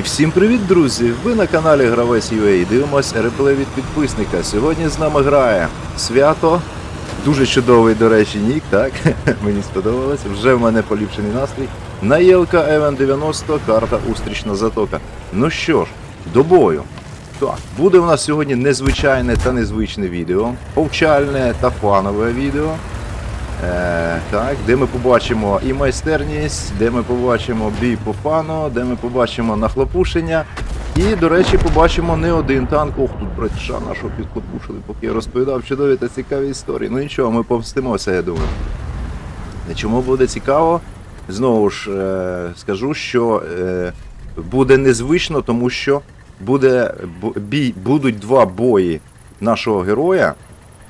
І всім привіт, друзі! Ви на каналі Гравець UA. Дивимось реплей від підписника. Сьогодні з нами грає свято. Дуже чудовий, до речі, нік, так? Мені сподобалось. Вже в мене поліпшений настрій. На ЄЛК Евен 90, карта Устрічна затока. Ну що ж, до бою. Так, буде у нас сьогодні незвичайне та незвичне відео, повчальне та фанове відео. Е, так, де ми побачимо і майстерність, де ми побачимо бій по фану, де ми побачимо нахлопушення. І, до речі, побачимо не один танк. Ох, тут братша нашого підхлопушили, поки я розповідав чудові та цікаві історії. Ну нічого, ми повстимося, я думаю. Е, Чому буде цікаво? Знову ж е, скажу, що буде незвично, тому що буде бій, будуть два бої нашого героя,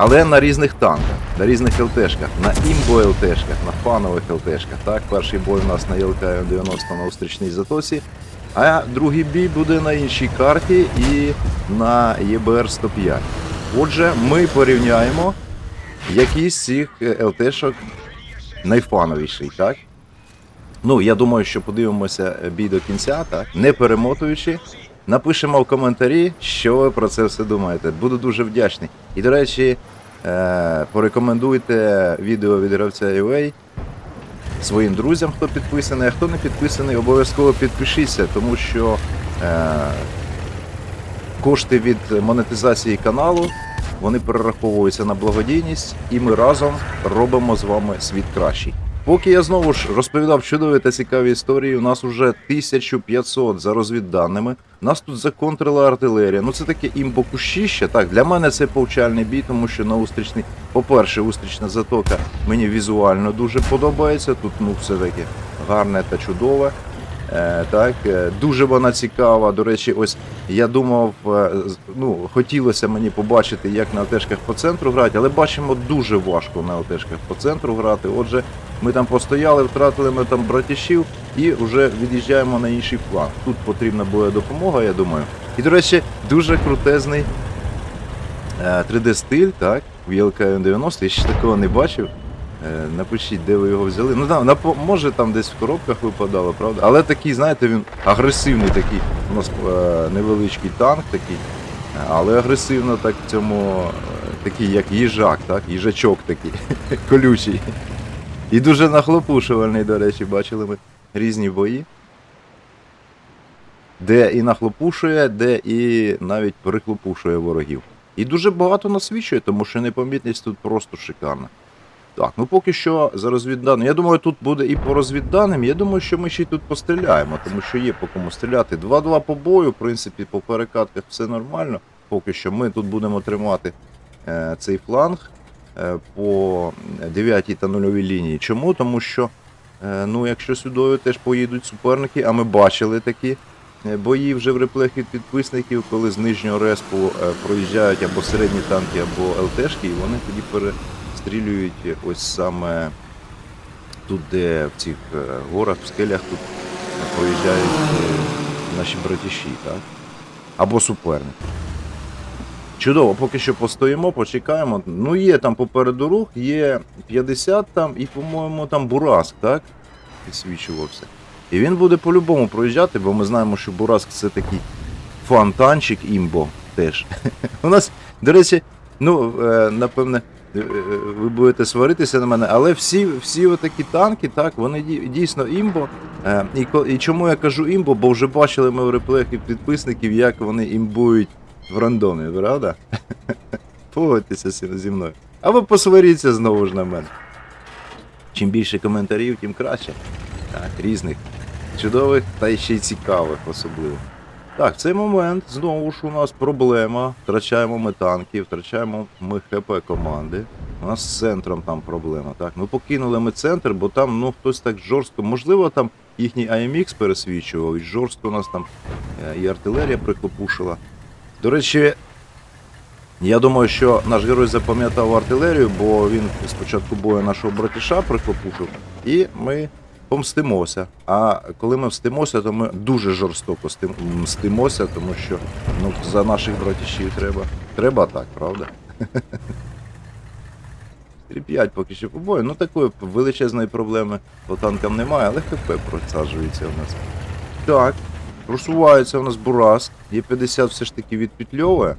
але на різних танках, на різних ЛТшках, на імбо ЛТшках, на фанових ЛТшках. Так, перший бой у нас на ЄЛК 90 на Устрічній затосі, а другий бій буде на іншій карті і на ЄБР 105. Отже, ми порівняємо, який з цих е, ЛТшок найфановіший, так? Ну, я думаю, що подивимося бій до кінця, так? Не перемотуючи. Напишемо в коментарі, що ви про це все думаєте. Буду дуже вдячний. І, до речі, е- порекомендуйте відео від гравця UA своїм друзям, хто підписаний, а хто не підписаний, обов'язково підпишіться, тому що е- кошти від монетизації каналу вони перераховуються на благодійність, і ми разом робимо з вами світ кращий. Поки я знову ж розповідав чудові та цікаві історії, у нас уже 1500 за розвідданими. Нас тут законтрила артилерія. Ну це таке імбокущище. Так, для мене це повчальний бій, тому що на устрічний, по-перше, устрічна затока мені візуально дуже подобається. Тут ну все таки гарне та чудове. Е, так, е, дуже вона цікава. До речі, ось я думав, е, ну хотілося мені побачити, як на ЛТшках по центру грати, але бачимо дуже важко на ЛТшках по центру грати. Отже, ми там постояли, втратили ми там братішів і вже від'їжджаємо на інший фланг. Тут потрібна буде допомога, я думаю. І, до речі, дуже крутезний е, 3D-стиль, так, в ЄЛК 90 я ще такого не бачив. Е, Напишіть, де ви його взяли. Ну напо- може там десь в коробках випадало, правда? Але такий, знаєте, він агресивний такий. У нас е, невеличкий танк такий, е, але агресивно так в цьому, е, такий як їжак, так? Їжачок такий, колючий. І дуже нахлопушувальний, до речі, бачили ми різні бої. Де і нахлопушує, де і навіть перехлопушує ворогів. І дуже багато насвічує, тому що непомітність тут просто шикарна. Так, ну поки що за розвідданим. Я думаю, тут буде і по розвідданим. Я думаю, що ми ще й тут постріляємо, тому що є по кому стріляти. 2-2 по бою, в принципі, по перекатках все нормально. Поки що ми тут будемо тримати е, цей фланг по 9 та 0 лінії. Чому? Тому що, е, ну, якщо сюди теж поїдуть суперники, а ми бачили такі е, бої вже в реплех від підписників, коли з нижнього респу е, проїжджають або середні танки, або ЛТшки, і вони тоді пере стрілюють ось саме тут, де в цих е, горах, в скелях тут проїжджають е, наші братіші, так? Або суперники. Чудово, поки що постоїмо, почекаємо. Ну, є там попереду рух, є 50 там і, по-моєму, там Бураск, так? Підсвічувався. І він буде по-любому проїжджати, бо ми знаємо, що Бураск це такий фонтанчик імбо теж. У нас, до речі, ну, е, напевне, е, е, ви будете сваритися на мене, але всі, всі отакі танки, так, вони дійсно імбо. І, і чому я кажу імбо? Бо вже бачили ми в реплеях від підписників, як вони імбують в рандомі, правда? Погодьтеся зі мною. Або посваріться знову ж на мене. Чим більше коментарів, тим краще. Так, різних. Чудових та ще й цікавих особливо. Так, в цей момент знову ж у нас проблема. Втрачаємо ми танки, втрачаємо ми ХП команди. У нас з центром там проблема. Так, ну покинули ми центр, бо там ну хтось так жорстко. Можливо, там їхній AMX пересвічував, і жорстко у нас там е, і артилерія приклопушила. До речі, я думаю, що наш герой запам'ятав артилерію, бо він спочатку бою нашого братіша приклопушив, і ми помстимося. А коли ми мстимося, то ми дуже жорстоко мстимося, тому що ну, за наших братішів треба. Треба так, правда? 3-5 поки що по бою. Ну такої величезної проблеми по танкам немає, але ХП просаджується у нас. Так, Просувається у нас Бурас. Є 50 все ж таки відпетльовує.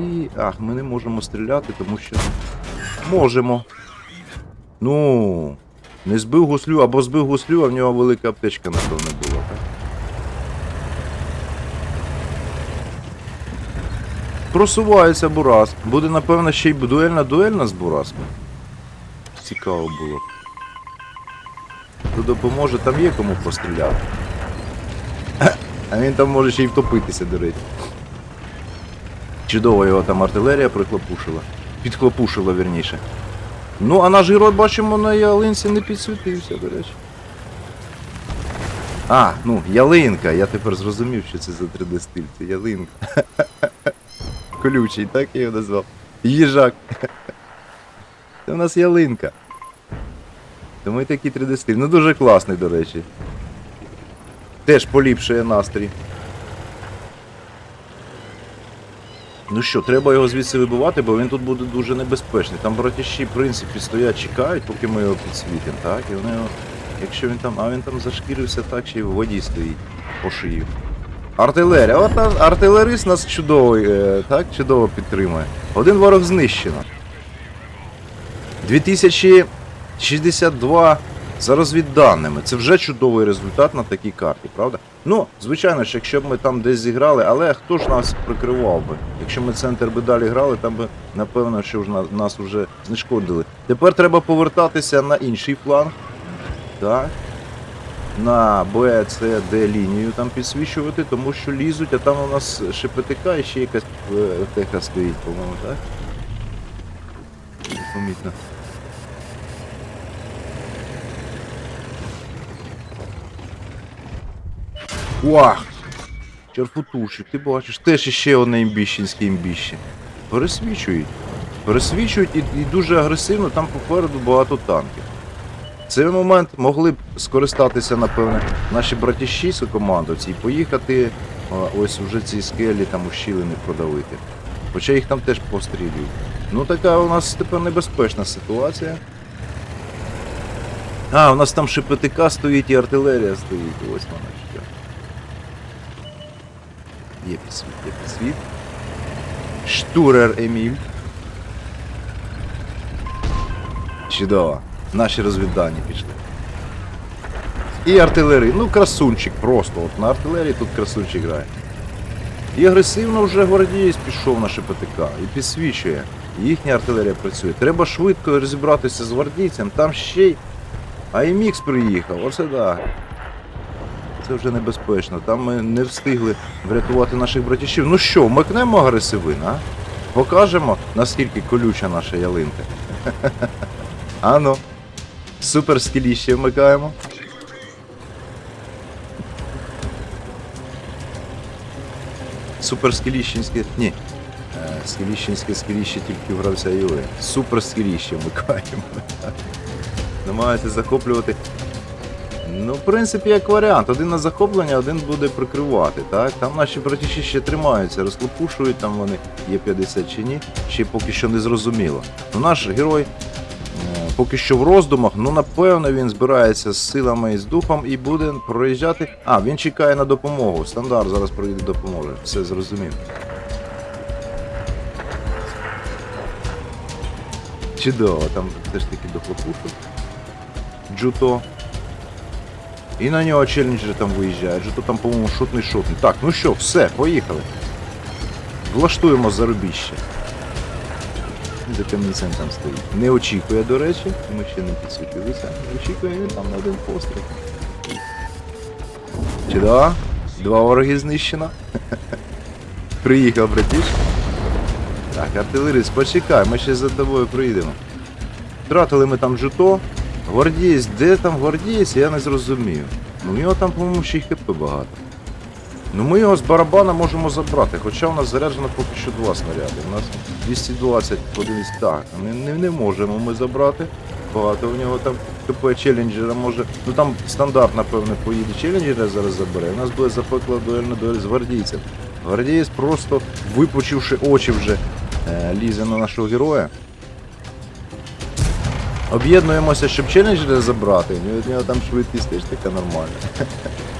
І. Ах, ми не можемо стріляти, тому що. Можемо. Ну. Не збив гуслю, або збив гуслю, а в нього велика аптечка, напевно, була, так? Просувається Бурас. Буде, напевно, ще й дуельна дуельна з Бураском. Цікаво було. Хто допоможе, там є кому постріляти. А він там може ще й втопитися, до речі. Чудово його там артилерія прихлопушила. Підхлопушила, вірніше. Ну, а наш герой, бачимо, на ялинці не підсвітився, до речі. А, ну, ялинка. Я тепер зрозумів, що це за 3D стиль. Це ялинка. Колючий, так я його назвав. Їжак. Це в нас ялинка. Тому і такий 3D стиль. Ну дуже класний, до речі. Теж поліпшує настрій. Ну що, треба його звідси вибивати, бо він тут буде дуже небезпечний. Там братіші, в принципі, стоять, чекають, поки ми його підсвітимо, так? І вони якщо він там, а він там зашкірився так, ще й в воді стоїть по шию. Артилерія, от артилерист нас чудово, е, так, чудово підтримує. Один ворог знищено. 2062 за розвідданими. Це вже чудовий результат на такій карті, правда? Ну, звичайно ж, якщо б ми там десь зіграли, але хто ж нас прикривав би? Якщо ми центр би далі грали, там би, напевно, що ж нас вже знешкодили. Тепер треба повертатися на інший фланг. Так. На Б, С, Д лінію там підсвічувати, тому що лізуть, а там у нас ШПТК і ще якась е, теха стоїть, по-моєму, так? Помітно. Уах! Черфутушик, ти бачиш, теж іще одне імбіщенське імбіще. Пересвічують. Пересвічують і, і дуже агресивно, там попереду багато танків. В цей момент могли б скористатися, напевне, наші братіші командовці і поїхати ось вже ці скелі там ущілини продавити. Хоча їх там теж пострілюють. Ну така у нас тепер небезпечна ситуація. А, у нас там ще ПТК стоїть і артилерія стоїть. Ось вона що. Є підсвіт, є підсвіт. Штурер Еміль. Чудово. Наші розвіддані пішли. І артилерії. Ну, красунчик просто. От на артилерії тут красунчик грає. І агресивно вже гвардієць пішов на ШПТК і підсвічує. Їхня артилерія працює. Треба швидко розібратися з гвардійцем. Там ще й АМХ приїхав. Оце да. Це вже небезпечно. Там ми не встигли врятувати наших братішів. Ну що, вмикнемо агресивин, а? Покажемо, наскільки колюча наша ялинка. Ано. Супер скіліще вмикаємо. Супер скіліщенське. Ні. Е, Скіліщенське скіліще тільки в гравця Юри. Супер скіліще вмикаємо. Намагається захоплювати. Ну, в принципі, як варіант. Один на захоплення, один буде прикривати. Так? Там наші братіші ще тримаються, розклопушують, там вони є 50 чи ні, ще поки що не зрозуміло. Ну, наш герой е, поки що в роздумах, ну напевно він збирається з силами і з духом і буде проїжджати. А, він чекає на допомогу. Стандарт зараз прийде допоможе. Все зрозумів. Чудово, там все ж таки дохлопушок. Джуто. І на нього челленджер там виїжджає. Джуто там, по-моєму, шутний шутний. Так, ну що, все, поїхали. Влаштуємо зарубіще. За камінцем там стоїть. Не очікує, до речі, ми ще не підсвітилися. Не очікує він там на один постріл. Чудово. Два вороги знищено. Приїхав, братіш. Так, артилерист, почекай, ми ще за тобою приїдемо. Втратили ми там жито. Гвардієць, де там гвардієць, я не зрозумів. Ну, у нього там, по-моєму, ще й хп багато. Ну ми його з барабана можемо забрати, хоча у нас заряджено поки що два снаряди. У нас 220 подивись. Так, не, не, не можемо ми забрати. Багато у нього там КП челленджера може. Ну там стандарт, напевне, поїде челленджера зараз забере. У нас буде запекла дуельна дуель з гвардійцем. Гвардієць просто випучивши очі вже е, лізе на нашого героя. Об'єднуємося, щоб челенджери забрати. У нього- там швидкість теж така нормальна.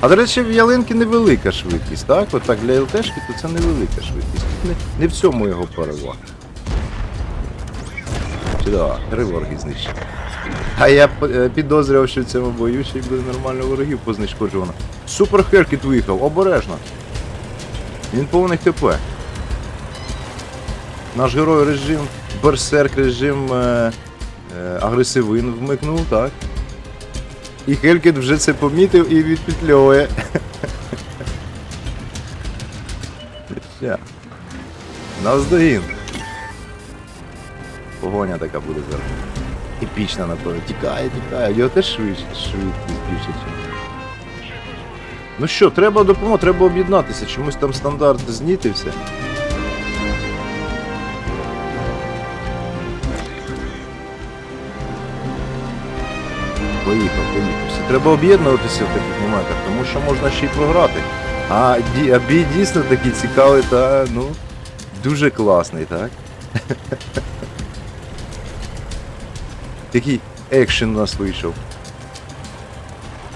А до речі, в ялинки невелика швидкість, так? От так для ЛТшки, то це невелика швидкість. Не, не в цьому його перевага. Чи да, три ворги знищені. А я е, підозрював, що в цьому бою ще й буде нормально ворогів познешкоджено. Супер Херкіт виїхав, обережно. Він повний ХП. Наш герой режим, берсерк режим е, агресивин вмикнув, так? І Хелькіт вже це помітив і відпетльовує. Ща. Навздогін. Погоня така буде зараз. Епічна, напевно. Тікає, тікає. Його теж швидше, швидкість більше. Ну що, треба допомога, треба об'єднатися. Чомусь там стандарт знітився. Поїхав, поїхав. Треба об'єднуватися в таких моментах, тому що можна ще й програти. А, бій дійсно такий цікавий та ну, дуже класний, так? Такий екшен у нас вийшов.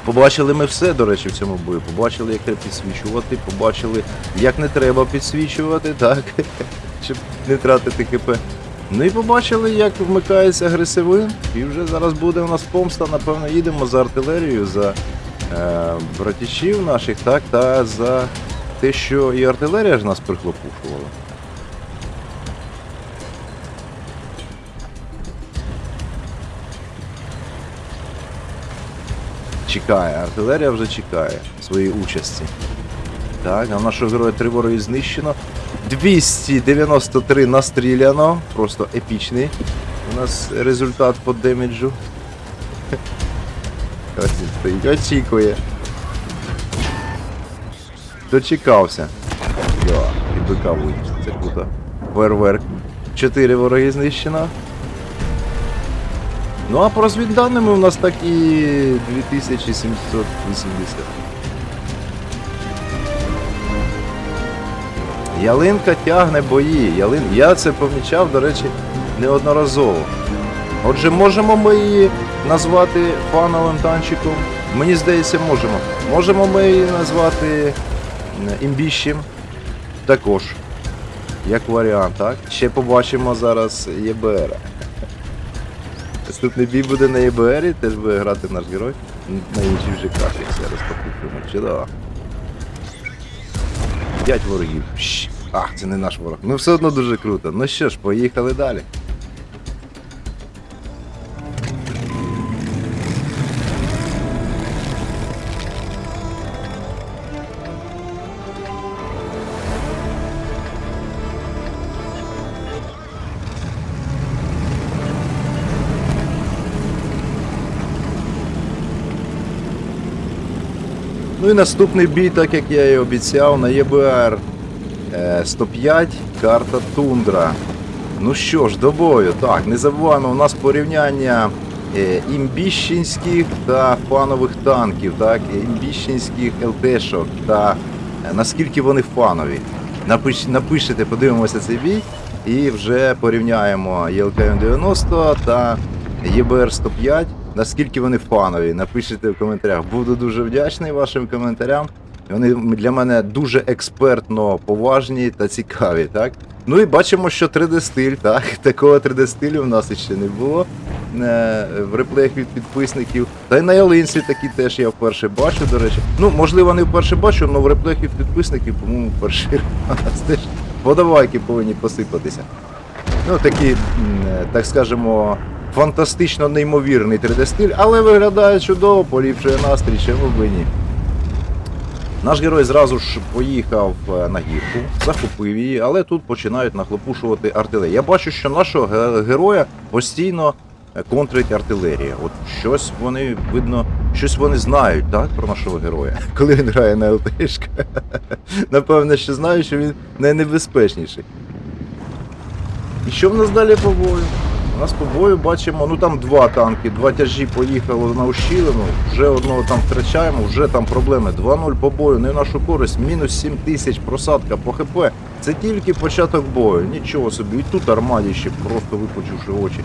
Побачили ми все, до речі, в цьому бою. Побачили, як треба підсвічувати, побачили, як не треба підсвічувати, так? Щоб не тратити ХП. Ну і побачили, як вмикається агресивин. І вже зараз буде у нас помста, напевно, їдемо за артилерією, за е, братішів наших, так, та за те, що і артилерія ж нас прихлопушувала. Чекає, артилерія вже чекає своєї участі. Так, а нашого героя три вороги знищено. 293 настріляно. Просто епічний. У нас результат по демеджу. Очікує. Дочекався. Йо, і бика виніс. Це круто. Фейерверк. Чотири вороги знищено. Ну а по розвідданими у нас так і 2780. Ялинка тягне бої. Ялин... Я це помічав, до речі, неодноразово. Отже, можемо ми її назвати фановим танчиком. Мені здається, можемо. Можемо ми її назвати імбіщем. Також. Як варіант, так? Ще побачимо зараз ЄБР. Наступний бій буде на ЄБРі, теж буде грати наш герой. На іншій вже карті все розпакуємо. Чудово. П'ять ворогів. Щ. Ах, це не наш ворог. Ну все одно дуже круто. Ну що ж, поїхали далі. Ну і наступний бій, так як я і обіцяв, на ЄБР е, 105, карта Тундра. Ну що ж, до бою. Так, не забуваємо, у нас порівняння е, імбіщенських та фанових танків, так, імбіщенських ЛТшок та е, наскільки вони фанові. Напиш, напишете, подивимося цей бій і вже порівняємо ЄЛКМ-90 та ЄБР-105. Наскільки вони фанові, напишіть в коментарях. Буду дуже вдячний вашим коментарям. Вони для мене дуже експертно поважні та цікаві, так? Ну і бачимо, що 3D-стиль, так? Такого 3D-стилю в нас ще не було е, в реплеях від підписників. Та й на ялинці такі теж я вперше бачу, до речі. Ну, можливо, не вперше бачу, але в реплеях від підписників, по-моєму, перший раз теж подавайки повинні посипатися. Ну, такий, м, е, так скажемо, фантастично неймовірний 3D-стиль, але виглядає чудово, поліпшує настрій, чому б ні. Наш герой зразу ж поїхав е, на гірку, захопив її, але тут починають нахлопушувати артилерію. Я бачу, що нашого героя постійно е, контрить артилерія. От щось вони, видно, щось вони знають, так, про нашого героя. Коли він грає на ЛТшка. Напевно, що знають, що він найнебезпечніший. І що в нас далі по бою? У нас по бою бачимо, ну там два танки, два тяжі поїхало на ущілину, вже одного там втрачаємо, вже там проблеми. 2-0 по бою, не в нашу користь, мінус 7 тисяч просадка по ХП. Це тільки початок бою, нічого собі. І тут армаді ще просто випучивши очі,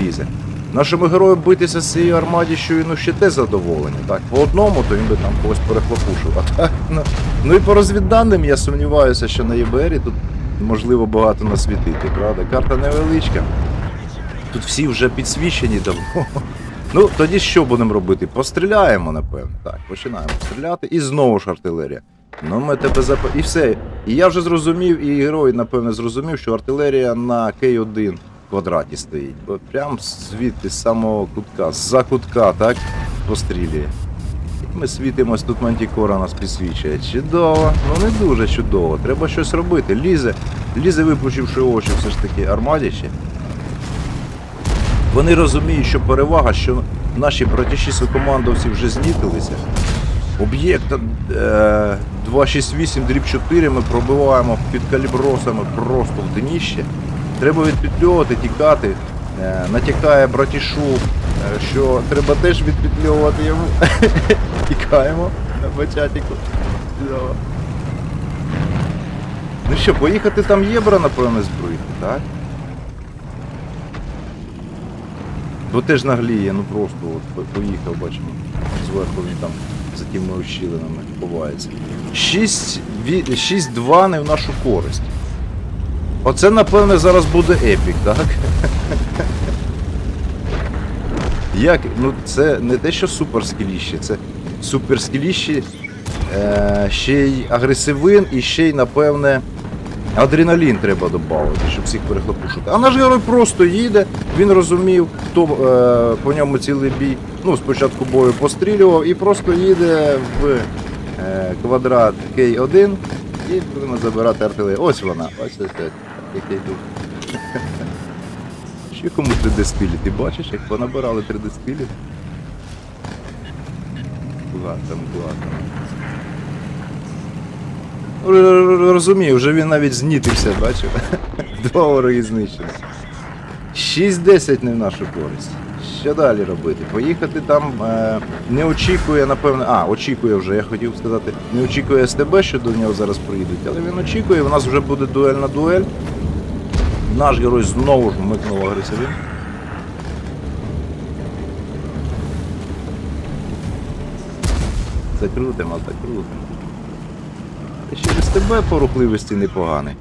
лізе. Нашому герою битися з цією армадіщою, ну ще те задоволення. Так, по одному, то він би там когось перехлопушив. Ну, ну і по розвідданим я сумніваюся, що на ЄБРі тут можливо багато насвітити, правда? Карта невеличка. Тут всі вже підсвічені давно. Ну, тоді що будемо робити? Постріляємо, напевно. Так, починаємо стріляти. І знову ж артилерія. Ну, ми тебе зап... І все. І я вже зрозумів, і герой, напевно, зрозумів, що артилерія на К1 квадраті стоїть. Бо прям звідти, з самого кутка, з-за кутка, так, пострілює. І ми світимось, тут Мантікора нас підсвічує. Чудово, ну не дуже чудово. Треба щось робити. Лізе, лізе, випучивши очі, все ж таки, армадіще. Вони розуміють, що перевага, що наші братіші сокомандовці вже знітилися. Об'єкт е, 268 дріб 4 ми пробиваємо під калібросами просто в дніще. Треба відпетльовувати, тікати. Е, натякає братішу, е, що треба теж відпетльовувати йому. Тікаємо на. Чудово. Ну що, поїхати там єбра, напевно, збрити, так? Бо теж нагліє, ну просто от поїхав, бачимо. Зверху він там за тими ущілинами ховається. 6 ві- 6-2 не в нашу користь. Оце, напевне, зараз буде епік, так? Як? Ну це не те, що суперскіліще, це суперскіліще, е, ще й агресивин і ще й, напевне, Адреналін треба додати, щоб всіх перехлопушити. А наш герой просто їде, він розумів, хто е, по ньому цілий бій. Ну, спочатку бою пострілював і просто їде в е, квадрат К1 і будемо забирати артилерію. Ось вона, ось ось ось. Який тут. Ще кому 3D стилі, ти бачиш, як понабирали 3D стилі? Класно, класно. Р- р- Розумію, вже він навіть знітився, бачив. Два вороги знищені. 6-10 не в нашу користь. Що далі робити? Поїхати там е, не очікує, напевно. А, очікує вже, я хотів сказати, не очікує СТБ, що до нього зараз приїдуть, але він очікує, у нас вже буде дуель на дуель. Наш герой знову ж вмикнув агресивін. Закрутимо, закрутимо. Та ще з тебе по рухливості непоганий.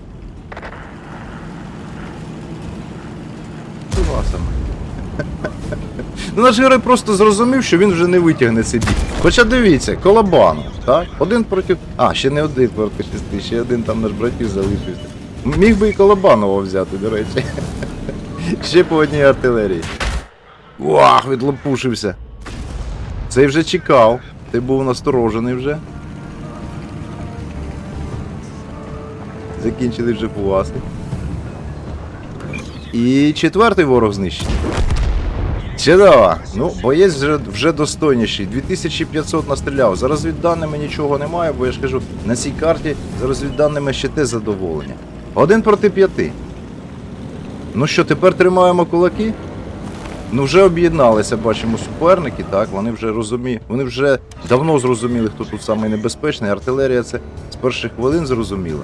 Класом. Ну, наш герой просто зрозумів, що він вже не витягне цей. Хоча дивіться, колобану, так? Один проти. А, ще не один проти шести, ще один там наш братів залишився. Міг би і Колобанова взяти, до речі. Ще по одній артилерії. Вах, відлопушився. Цей вже чекав. Ти був насторожений вже. Закінчили вже пуаси. І четвертий ворог знищений. Чудово. Ну, боєць вже, вже достойніший. 2500 настріляв. За розвідданими нічого немає, бо я ж кажу, на цій карті за розвідданими ще те задоволення. Один проти п'яти. Ну що, тепер тримаємо кулаки? Ну вже об'єдналися, бачимо, суперники, так, вони вже розуміють, вони вже давно зрозуміли, хто тут самий. Артилерія це з перших хвилин зрозуміла.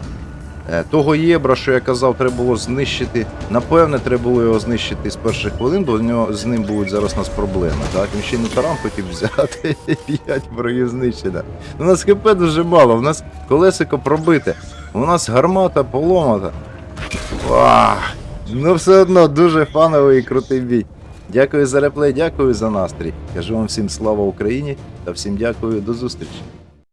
Е, Того єбра, що я казав, треба було знищити. Напевне, треба було його знищити з перших хвилин, бо в нього з ним будуть зараз нас проблеми. Так, він ще на таран хотів взяти. П'ять ворогів знищено. У нас ХП дуже мало, у нас колесико пробите, у нас гармата поломата. Ну все одно дуже фановий і крутий бій. Дякую за реплей, дякую за настрій. Кажу вам всім слава Україні та всім дякую, до зустрічі.